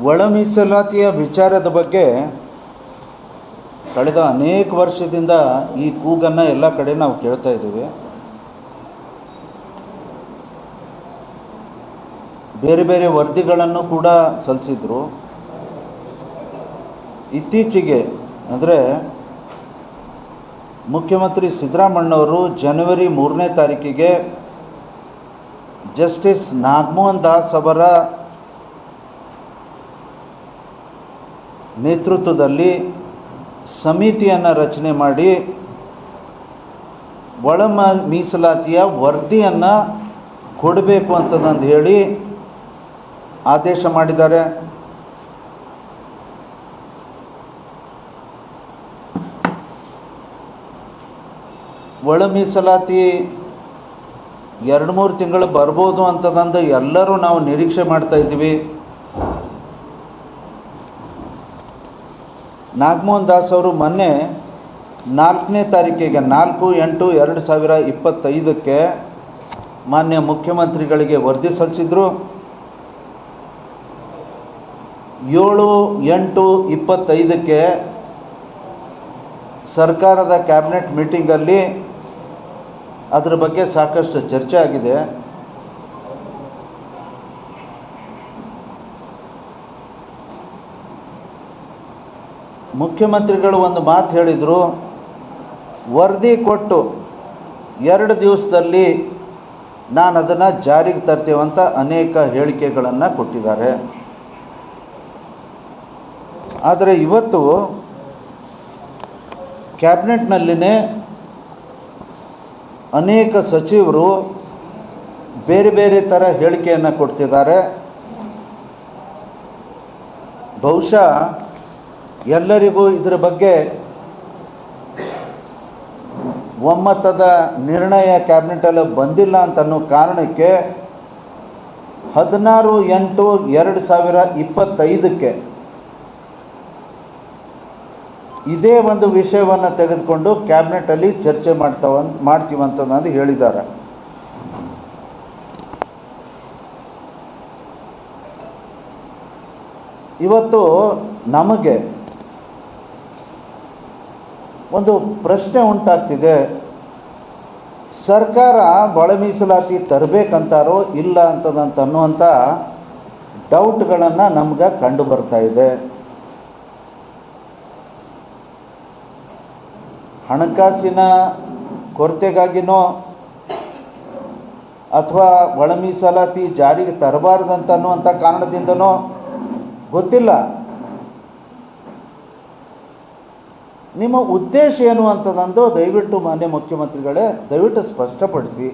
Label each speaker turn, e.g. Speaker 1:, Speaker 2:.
Speaker 1: ಒಳ ಮೀಸಲಾತಿಯ ವಿಚಾರದ ಬಗ್ಗೆ ಕಳೆದ ಅನೇಕ ವರ್ಷದಿಂದ ಈ ಕೂಗನ್ನು ಎಲ್ಲ ಕಡೆ ನಾವು ಕೇಳ್ತಾ ಇದ್ದೀವಿ. ಬೇರೆ ಬೇರೆ ವರದಿಗಳನ್ನು ಕೂಡ ಸಲ್ಲಿಸಿದ್ರು. ಇತ್ತೀಚೆಗೆ ಅಂದರೆ ಮುಖ್ಯಮಂತ್ರಿ ಸಿದ್ದರಾಮಣ್ಣವರು ಜನವರಿ ಮೂರನೇ ತಾರೀಕಿಗೆ ಜಸ್ಟಿಸ್ ನಾಗಮೋಹನ್ ದಾಸ್ ಅವರ ನೇತೃತ್ವದಲ್ಲಿ ಸಮಿತಿಯನ್ನು ರಚನೆ ಮಾಡಿ ಒಳ ಮೀಸಲಾತಿಯ ವರದಿಯನ್ನು ಕೊಡಬೇಕು ಅಂತದಂದು ಹೇಳಿ ಆದೇಶ ಮಾಡಿದ್ದಾರೆ. ಒಳ ಮೀಸಲಾತಿ ಎರಡು ಮೂರು ತಿಂಗಳು ಬರ್ಬೋದು ಅಂತದಂದು ಎಲ್ಲರೂ ನಾವು ನಿರೀಕ್ಷೆ ಮಾಡ್ತಾ ನಾಗಮೋಹನ್ ದಾಸ್ ಅವರು ಮೊನ್ನೆ ನಾಲ್ಕನೇ ತಾರೀಕಿಗೆ ನಾಲ್ಕು, ಎಂಟು, ಎರಡು ಸಾವಿರ ಇಪ್ಪತ್ತೈದಕ್ಕೆ ಮಾನ್ಯ ಮುಖ್ಯಮಂತ್ರಿಗಳಿಗೆ ವರದಿ ಸಲ್ಲಿಸಿದ್ರು. ಏಳು, ಎಂಟು, ಇಪ್ಪತ್ತೈದಕ್ಕೆ ಸರ್ಕಾರದ ಕ್ಯಾಬಿನೆಟ್ ಮೀಟಿಂಗಲ್ಲಿ ಅದರ ಬಗ್ಗೆ ಸಾಕಷ್ಟು ಚರ್ಚೆ ಆಗಿದೆ. ಮುಖ್ಯಮಂತ್ರಿಗಳು ಒಂದು ಮಾತು ಹೇಳಿದರು, ವರದಿ ಕೊಟ್ಟು ಎರಡು ದಿವಸದಲ್ಲಿ ನಾನು ಅದನ್ನು ಜಾರಿಗೆ ತರ್ತೇವಂತ ಅನೇಕ ಹೇಳಿಕೆಗಳನ್ನು ಕೊಟ್ಟಿದ್ದಾರೆ. ಆದರೆ ಇವತ್ತು ಕ್ಯಾಬಿನೆಟ್ನಲ್ಲಿನೇ ಅನೇಕ ಸಚಿವರು ಬೇರೆ ಬೇರೆ ಥರ ಹೇಳಿಕೆಯನ್ನು ಕೊಡ್ತಿದ್ದಾರೆ. ಬಹುಶಃ ಎಲ್ಲರಿಗೂ ಇದರ ಬಗ್ಗೆ ಒಮ್ಮತದ ನಿರ್ಣಯ ಕ್ಯಾಬಿನೆಟಲ್ಲಿ ಬಂದಿಲ್ಲ ಅಂತ ಅನ್ನೋ ಕಾರಣಕ್ಕೆ ಹದಿನಾರು ಎಂಟು ಎರಡು ಸಾವಿರ ಇಪ್ಪತ್ತೈದಕ್ಕೆ ಇದೇ ಒಂದು ವಿಷಯವನ್ನು ತೆಗೆದುಕೊಂಡು ಕ್ಯಾಬಿನೆಟಲ್ಲಿ ಚರ್ಚೆ ಮಾಡ್ತಾವ ಮಾಡ್ತೀವಂತಂದು ಹೇಳಿದ್ದಾರೆ. ಇವತ್ತು ನಮಗೆ ಒಂದು ಪ್ರಶ್ನೆ ಉಂಟಾಗ್ತಿದೆ. ಸರ್ಕಾರ ಒಳ ಮೀಸಲಾತಿ ತರಬೇಕಂತಾರೋ ಇಲ್ಲ ಅಂತದಂತ ಅನ್ನುವಂಥ ಡೌಟ್ಗಳನ್ನು ನಮ್ಗೆ ಕಂಡು ಬರ್ತಾ ಇದೆ. ಹಣಕಾಸಿನ ಕೊರತೆಗಾಗಿನೋ ಅಥವಾ ಒಳ ಮೀಸಲಾತಿ ಜಾರಿಗೆ ತರಬಾರ್ದಂತ ಅನ್ನುವಂಥ ಕಾರಣದಿಂದನೋ ಗೊತ್ತಿಲ್ಲ. ನಿಮ್ಮ ಉದ್ದೇಶ ಏನು ಅಂತದಂದು ದಯವಿಟ್ಟು ಮಾನ್ಯ ಮುಖ್ಯಮಂತ್ರಿಗಳೇ ದಯವಿಟ್ಟು ಸ್ಪಷ್ಟಪಡಿಸಿ.